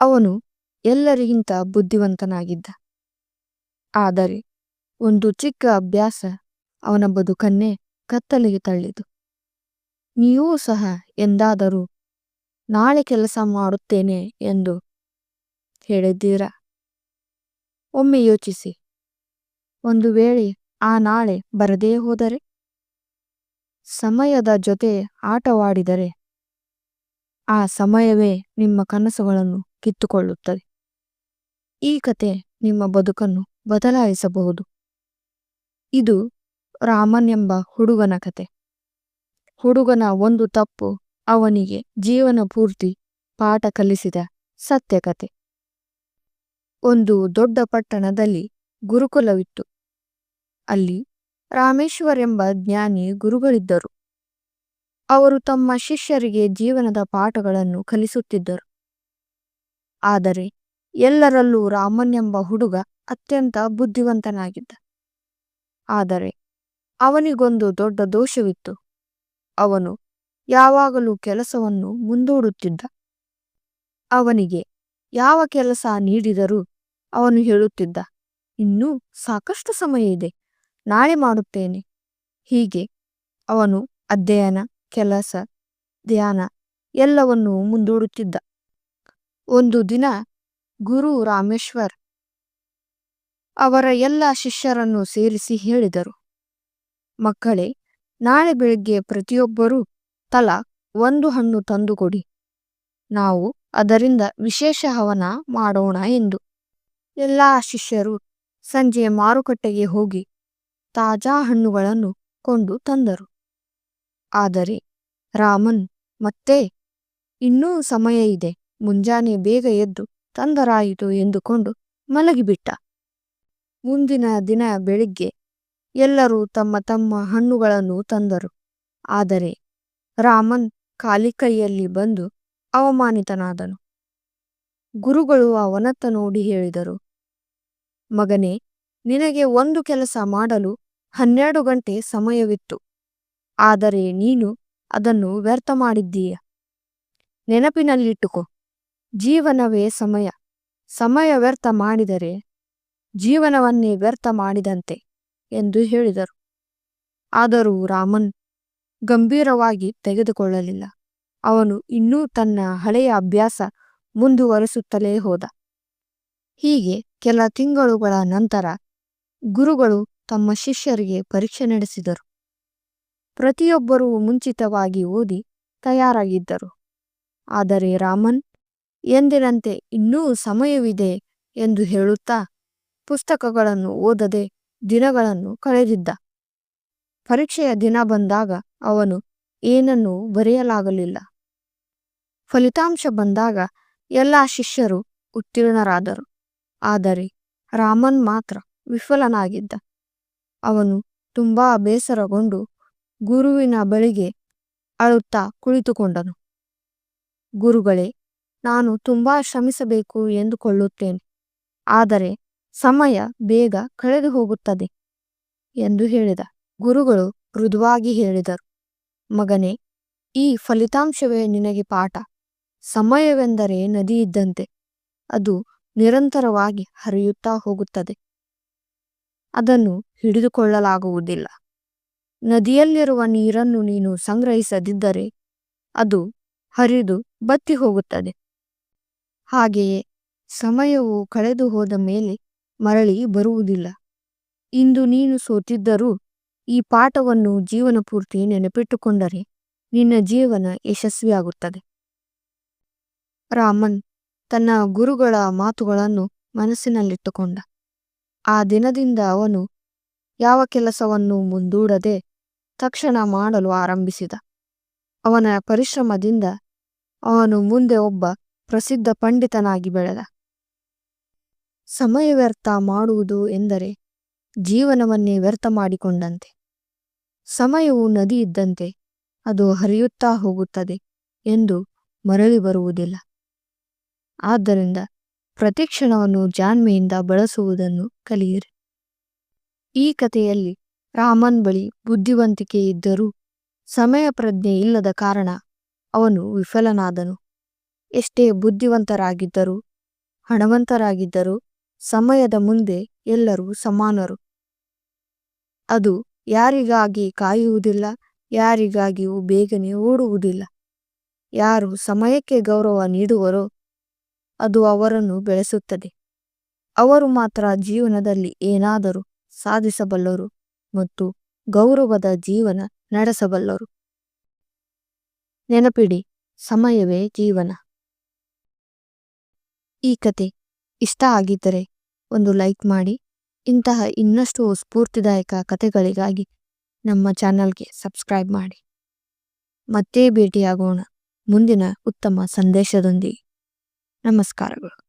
ಅವನು ಎಲ್ಲರಿಗಿಂತ ಬುದ್ಧಿವಂತನಾಗಿದ್ದ. ಆದರೆ ಒಂದು ಚಿಕ್ಕ ಅಭ್ಯಾಸ ಅವನ ಬದುಕನ್ನೇ ಕತ್ತಲಿಗೆ ತಳ್ಳಿತು. ನೀವೂ ಸಹ ಎಂದಾದರೂ ನಾಳೆ ಕೆಲಸ ಮಾಡುತ್ತೇನೆ ಎಂದು ಹೇಳಿದ್ದೀರಾ? ಒಮ್ಮೆ ಯೋಚಿಸಿ. ಒಂದು ವೇಳೆ ಆ ನಾಳೆ ಬರದೇ ಹೋದರೆ? ಸಮಯದ ಜೊತೆ ಆಟವಾಡಿದರೆ? ಆ ಸಮಯವೇ ನಿಮ್ಮ ಕನಸುಗಳನ್ನು ಕಿತ್ತುಕೊಳ್ಳುತ್ತದೆ. ಈ ಕತೆ ನಿಮ್ಮ ಬದುಕನ್ನು ಬದಲಾಯಿಸಬಹುದು. ಇದು ರಾಮನ್ ಎಂಬ ಹುಡುಗನ ಕತೆ. ಹುಡುಗನ ಒಂದು ತಪ್ಪು ಅವನಿಗೆ ಜೀವನ ಪೂರ್ತಿ ಪಾಠ ಕಲಿಸಿದ ಸತ್ಯಕತೆ ಒಂದು ದೊಡ್ಡ ಪಟ್ಟಣದಲ್ಲಿ ಗುರುಕುಲವಿತ್ತು. ಅಲ್ಲಿ ರಾಮೇಶ್ವರ್ ಎಂಬ ಜ್ಞಾನಿ ಗುರುಗಳಿದ್ದರು. ಅವರು ತಮ್ಮ ಶಿಷ್ಯರಿಗೆ ಜೀವನದ ಪಾಠಗಳನ್ನು ಕಲಿಸುತ್ತಿದ್ದರು. ಆದರೆ ಎಲ್ಲರಲ್ಲೂ ರಾಮನ್ ಎಂಬ ಹುಡುಗ ಅತ್ಯಂತ ಬುದ್ಧಿವಂತನಾಗಿದ್ದ. ಆದರೆ ಅವನಿಗೊಂದು ದೊಡ್ಡ ದೋಷವಿತ್ತು. ಅವನು ಯಾವಾಗಲೂ ಕೆಲಸವನ್ನು ಮುಂದೂಡುತ್ತಿದ್ದ. ಅವನಿಗೆ ಯಾವ ಕೆಲಸ ನೀಡಿದರೂ ಅವನು ಹೇಳುತ್ತಿದ್ದ, ಇನ್ನೂ ಸಾಕಷ್ಟು ಸಮಯ ಇದೆ, ನಾಳೆ ಮಾಡುತ್ತೇನೆ. ಹೀಗೆ ಅವನು ಅಧ್ಯಯನ, ಕೆಲಸ, ಧ್ಯಾನ ಎಲ್ಲವನ್ನೂ ಮುಂದೂಡುತ್ತಿದ್ದ. ಒಂದು ದಿನ ಗುರು ರಾಮೇಶ್ವರ್ ಅವರ ಎಲ್ಲ ಶಿಷ್ಯರನ್ನು ಸೇರಿಸಿ ಹೇಳಿದರು. ಮಕ್ಕಳೇ, ನಾಳೆ ಬೆಳಿಗ್ಗೆ ಪ್ರತಿಯೊಬ್ಬರೂ ತಲಾ ಒಂದು ಹಣ್ಣು ತಂದುಕೊಡಿ. ನಾವು ಅದರಿಂದ ವಿಶೇಷ ಹವನ ಮಾಡೋಣ ಎಂದು. ಎಲ್ಲ ಶಿಷ್ಯರು ಸಂಜೆ ಮಾರುಕಟ್ಟೆಗೆ ಹೋಗಿ ತಾಜಾ ಹಣ್ಣುಗಳನ್ನು ಕೊಂಡು ತಂದರು. ಆದರೆ ರಾಮನ್ ಮತ್ತೆ ಇನ್ನೂ ಸಮಯ ಇದೆ. ಮುಂಜಾನೆ ಬೇಗ ಎದ್ದು ತಂದರಾಯಿತು ಎಂದುಕೊಂಡು ಮಲಗಿಬಿಟ್ಟ. ಮುಂದಿನ ದಿನ ಬೆಳಿಗ್ಗೆ ಎಲ್ಲರೂ ತಮ್ಮ ತಮ್ಮ ಹಣ್ಣುಗಳನ್ನು ತಂದರು. ಆದರೆ ರಾಮನ್ ಖಾಲಿ ಕೈಯಲ್ಲಿ ಬಂದು ಅವಮಾನಿತನಾದನು. ಗುರುಗಳು ಅವನತ್ತ ನೋಡಿ ಹೇಳಿದರು, ಮಗನೇ, ನಿನಗೆ ಒಂದು ಕೆಲಸ ಮಾಡಲು ಹನ್ನೆರಡು ಗಂಟೆ ಸಮಯವಿತ್ತು. ಆದರೆ ನೀನು ಅದನ್ನು ವ್ಯರ್ಥ ಮಾಡಿದ್ದೀಯ. ನೆನಪಿನಲ್ಲಿಟ್ಟುಕೋ. ಜೀವನವೇ ಸಮಯ. ಸಮಯ ವ್ಯರ್ಥ ಮಾಡಿದರೆ ಜೀವನವನ್ನೇ ವ್ಯರ್ಥ ಮಾಡಿದಂತೆ ಎಂದು ಹೇಳಿದರು. ಆದರೂ ರಾಮನ್ ಗಂಭೀರವಾಗಿ ತೆಗೆದುಕೊಳ್ಳಲಿಲ್ಲ. ಅವನು ಇನ್ನೂ ತನ್ನ ಹಳೆಯ ಅಭ್ಯಾಸ ಮುಂದುವರಿಸುತ್ತಲೇ ಹೋದ. ಹೀಗೆ ಕೆಲ ತಿಂಗಳುಗಳ ನಂತರ ಗುರುಗಳು ತಮ್ಮ ಶಿಷ್ಯರಿಗೆ ಪರೀಕ್ಷೆ ನಡೆಸಿದರು. ಪ್ರತಿಯೊಬ್ಬರೂ ಮುಂಚಿತವಾಗಿ ಓದಿ ತಯಾರಾಗಿದ್ದರು. ಆದರೆ ರಾಮನ್ ಎಂದಿನಂತೆ ಇನ್ನೂ ಸಮಯವಿದೆ ಎಂದು ಹೇಳುತ್ತಾ ಪುಸ್ತಕಗಳನ್ನು ಓದದೆ ದಿನಗಳನ್ನು ಕಳೆದಿದ್ದ. ಪರೀಕ್ಷೆಯ ದಿನ ಬಂದಾಗ ಅವನು ಏನನ್ನೂ ಬರೆಯಲಾಗಲಿಲ್ಲ. ಫಲಿತಾಂಶ ಬಂದಾಗ ಎಲ್ಲ ಶಿಷ್ಯರು ಉತ್ತೀರ್ಣರಾದರು. ಆದರೆ ರಾಮನ್ ಮಾತ್ರ ವಿಫಲನಾಗಿದ್ದ. ಅವನು ತುಂಬಾ ಬೇಸರಗೊಂಡು ಗುರುವಿನ ಬಳಿಗೆ ಅಳುತ್ತಾ ಕುಳಿತುಕೊಂಡನು. ಗುರುಗಳೇ ನಾನು ತುಂಬಾ ಶ್ರಮಿಸಬೇಕು ಎಂದುಕೊಳ್ಳುತ್ತೇನೆ. ಆದರೆ ಸಮಯ ಬೇಗ ಕಳೆದು ಹೋಗುತ್ತದೆ ಎಂದು ಹೇಳಿದ. ಗುರುಗಳು ಮೃದುವಾಗಿ ಹೇಳಿದರು. ಮಗನೇ, ಈ ಫಲಿತಾಂಶವೇ ನಿನಗೆ ಪಾಠ. ಸಮಯವೆಂದರೆ ನದಿ ಇದ್ದಂತೆ. ಅದು ನಿರಂತರವಾಗಿ ಹರಿಯುತ್ತಾ ಹೋಗುತ್ತದೆ. ಅದನ್ನು ಹಿಡಿದುಕೊಳ್ಳಲಾಗುವುದಿಲ್ಲ. ನದಿಯಲ್ಲಿರುವ ನೀರನ್ನು ನೀನು ಸಂಗ್ರಹಿಸದಿದ್ದರೆ ಅದು ಹರಿದು ಬತ್ತಿ ಹೋಗುತ್ತದೆ ಹಾಗೆಯೇ ಸಮಯವು ಕಳೆದು ಹೋದ ಮೇಲೆ ಮರಳಿ ಬರುವುದಿಲ್ಲ. ಇಂದು ನೀನು ಸೋತಿದ್ದರೂ ಈ ಪಾಠವನ್ನು ಜೀವನ ಪೂರ್ತಿ ನೆನಪಿಟ್ಟುಕೊಂಡರೆ ನಿನ್ನ ಜೀವನ ಯಶಸ್ವಿಯಾಗುತ್ತದೆ. ರಾಮನ್ ತನ್ನ ಗುರುಗಳ ಮಾತುಗಳನ್ನು ಮನಸ್ಸಿನಲ್ಲಿಟ್ಟುಕೊಂಡ. ಆ ದಿನದಿಂದ ಅವನು ಯಾವ ಕೆಲಸವನ್ನು ಮುಂದೂಡದೆ ತಕ್ಷಣ ಮಾಡಲು ಆರಂಭಿಸಿದ. ಅವನ ಪರಿಶ್ರಮದಿಂದ ಅವನು ಮುಂದೆ ಒಬ್ಬ ಪ್ರಸಿದ್ಧ ಪಂಡಿತನಾಗಿ ಬೆಳೆದ. ಸಮಯ ವ್ಯರ್ಥ ಮಾಡುವುದು ಎಂದರೆ ಜೀವನವನ್ನೇ ವ್ಯರ್ಥ ಮಾಡಿಕೊಂಡಂತೆ. ಸಮಯವು ನದಿ ಇದ್ದಂತೆ ಅದು ಹರಿಯುತ್ತಾ ಹೋಗುತ್ತದೆ ಎಂದು ಮರಳಿ ಬರುವುದಿಲ್ಲ. ಆದ್ದರಿಂದ ಪ್ರತಿಕ್ಷಣವನ್ನು ಜಾಣ್ಮೆಯಿಂದ ಬಳಸುವುದನ್ನು ಕಲಿಯಿರಿ. ಈ ಕಥೆಯಲ್ಲಿ ರಾಮನ್ ಬಳಿ ಬುದ್ಧಿವಂತಿಕೆ ಇದ್ದರೂ ಸಮಯ ಪ್ರಜ್ಞೆ ಇಲ್ಲದ ಕಾರಣ ಅವನು ವಿಫಲನಾದನು. ಎಷ್ಟೇ ಬುದ್ಧಿವಂತರಾಗಿದ್ದರು, ಹಣವಂತರಾಗಿದ್ದರು ಸಮಯದ ಮುಂದೆ ಎಲ್ಲರೂ ಸಮಾನರು. ಅದು ಯಾರಿಗಾಗಿ ಕಾಯುವುದಿಲ್ಲ, ಯಾರಿಗಾಗಿಯೂ ಬೇಗನೆ ಓಡುವುದಿಲ್ಲ. ಯಾರು ಸಮಯಕ್ಕೆ ಗೌರವ ನೀಡುವರೋ, ಅದು ಅವರನ್ನು ಬೆಳೆಸುತ್ತದೆ. ಅವರು ಮಾತ್ರ ಜೀವನದಲ್ಲಿ ಏನಾದರೂ ಸಾಧಿಸಬಲ್ಲರು ಮತ್ತು ಗೌರವದ ಜೀವನ ನಡೆಸಬಲ್ಲರು. ನೆನಪಿಡಿ, ಸಮಯವೇ ಜೀವನ. ಈ ಕತೆ ಇಷ್ಟ ಆಗಿದ್ದರೆ ಒಂದು ಲೈಕ್ ಮಾಡಿ. ಇಂತಹ ಇನ್ನಷ್ಟು ಸ್ಫೂರ್ತಿದಾಯಕ ಕತೆಗಳಿಗಾಗಿ ನಮ್ಮ ಚಾನಲ್ಗೆ ಸಬ್ಸ್ಕ್ರೈಬ್ ಮಾಡಿ. ಮತ್ತೆ ಭೇಟಿಯಾಗೋಣ ಮುಂದಿನ ಉತ್ತಮ ಸಂದೇಶದೊಂದಿಗೆ. ನಮಸ್ಕಾರಗಳು.